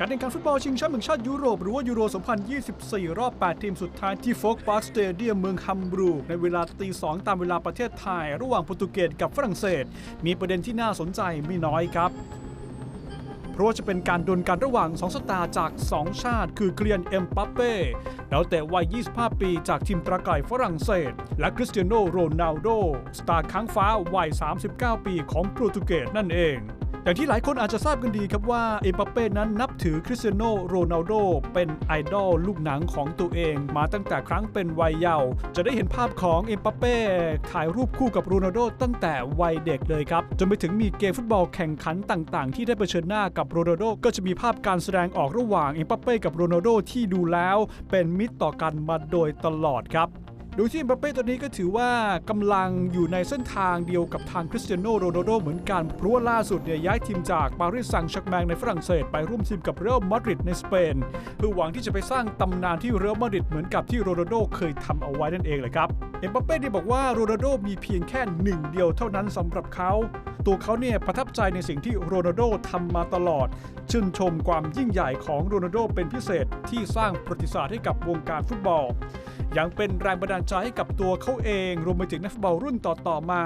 การแข่งขันฟุตบอลชิงแชมป์แห่งชาติยุโรป หรือว่ายูโร 2024 รอบ 8 ทีมสุดท้ายที่โฟกปาร์คสเตเดียมเมืองฮัมบรูกในเวลาตี 2 ตามเวลาประเทศไทย ระหว่างโปรตุเกสกับฝรั่งเศส มีประเด็นที่น่าสนใจไม่น้อยครับ เพราะว่าจะเป็นการดวลกันระหว่าง 2 สตาร์จาก 2 ชาติ คือเคลียนเอ็มปัปเป้แล้วแต่วัย 25 ปีจากทีมตราไก่ฝรั่งเศส และคริสเตียโนโรนัลโดสตาร์ค้างฟ้าวัย 39 ปีของโปรตุเกสนั่นเอง อย่างที่หลายคนอาจจะทราบกันดีครับว่าเอ็มบัปเป้นั้นนับถือคริสเตียโนโรนัลโดเป็นไอดอลลูกหนังของตัวเอง มาตั้งแต่ครั้งเป็นวัยเยาว์จะได้เห็นภาพของเอ็มบัปเป้ถ่ายรูปคู่กับโรนัลโดตั้งแต่วัยเด็กเลยครับ จนไปถึงมีเกมฟุตบอลแข่งขันต่างๆ ที่ได้เผชิญหน้ากับโรนัลโดก็จะมีภาพการแสดงออกระหว่างเอ็มบัปเป้กับโรนัลโดที่ดูแล้ว เป็นมิตรต่อกันมาโดยตลอดครับ โดยที่เอ็มบัปเป้ตัวนี้ก็ถือว่ากำลังอยู่ในเส้นทางเดียวกับทางคริสเตียโนโรนัลโดเหมือนกัน เพราะว่าล่าสุดเนี่ยย้ายทีมจากปารีสแซงต์แชร์กแมงในฝรั่งเศสไปร่วมทีมกับเรอัลมาดริดในสเปนเพื่อหวังที่จะไปสร้างตำนานที่เรอัลมาดริดเหมือนกับที่โรนัลโดเคยทำเอาไว้นั่นเองเลยครับเอ็มบัปเป้ได้บอกว่าโรนัลโดมีเพียงแค่หนึ่งเดียวเท่านั้นสำหรับเขา ตัวเขาเนี่ยประทับใจในสิ่งที่โรนัลโดทำมาตลอด ชื่นชมความยิ่งใหญ่ของโรนัลโดเป็นพิเศษที่สร้างประวัติศาสตร์ให้กับวงการฟุตบอล ยังเป็นแรงบันดาลใจให้กับตัวเขาเอง รวมไปถึงนักฟุตบอลรุ่นต่อๆมา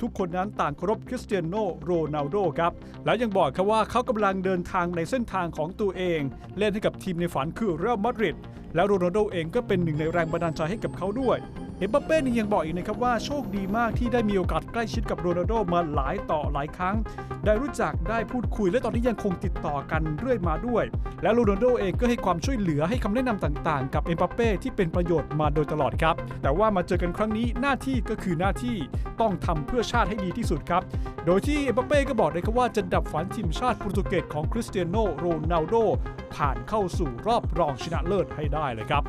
ทุกคนนั้นต่างเคารพคริสเตียโนโรนัลโดครับ แล้วยังบอกครับว่าเขากำลังเดินทางในเส้นทางของตัวเอง เล่นให้กับทีมในฝันคือเรอัลมาดริดแล้วโรนัลโดเองก็เป็นหนึ่งในแรงบันดาลใจให้กับเขาด้วย เอ็มบัปเป้นี่ยังบอกอีกนะครับว่าโชคดีมากที่ได้มีโอกาสใกล้ชิดกับโรนัลโดมาหลายต่อหลายครั้ง ได้รู้จักได้พูดคุยและตอนนี้ยังคงติดต่อกันเรื่อยมาด้วย และโรนัลโดเองก็ให้ความช่วยเหลือให้คำแนะนำต่างๆ กับเอ็มบัปเป้ที่เป็นประโยชน์มาโดยตลอดครับ แต่ว่ามาเจอกันครั้งนี้หน้าที่ก็คือหน้าที่ต้องทำเพื่อชาติให้ดีที่สุดครับ โดยที่เอ็มบัปเป้ก็บอกเลยครับว่าจะดับฝันทีมชาติโปรตุเกสของคริสเตียโนโรนัลโดผ่านเข้าสู่รอบรองชนะเลิศให้ได้เลยครับ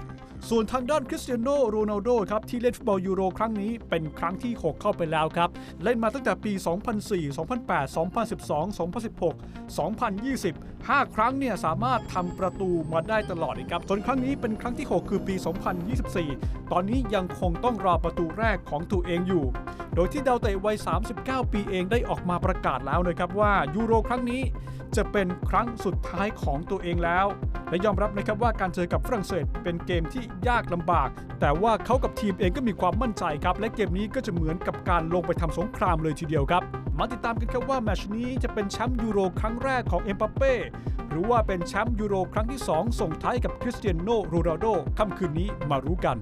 ส่วนทางด้านคริสเตียโนโรนัลโดครับที่เล่นฟุตบอลยูโรครั้งนี้เป็นครั้งที่ 6 เข้าไปแล้วครับ เล่นมาตั้งแต่ปี 2004 2008 2012 2016 2020 5 ครั้งเนี่ยสามารถทำประตูมาได้ตลอดเลยครับจนครั้งนี้เป็นครั้งที่ 6 คือปี 2024 ตอนนี้ยังคงต้องรอประตูแรกของตัวเองอยู่ โดยที่ดาวเตะวัย 39 ปีเองได้ออกมาประกาศแล้วนะครับว่ายูโรครั้งนี้จะเป็นครั้งสุดท้ายของตัวเองแล้ว และยอมรับนะครับว่าการเจอกับฝรั่งเศสเป็นเกมที่ยากลำบาก แต่ว่าเขากับทีมเองก็มีความมั่นใจครับ และเกมนี้ก็จะเหมือนกับการลงไปทำสงครามเลยทีเดียวครับ มาติดตามกันครับว่าแมชนี้จะเป็นแชมป์ยูโรครั้งแรกของเอ็มบัปเป้หรือว่าเป็นแชมป์ยูโรครั้งที่ 2 ส่งท้ายกับคริสเตียโนโรนัลโดค่ำคืนนี้มารู้กัน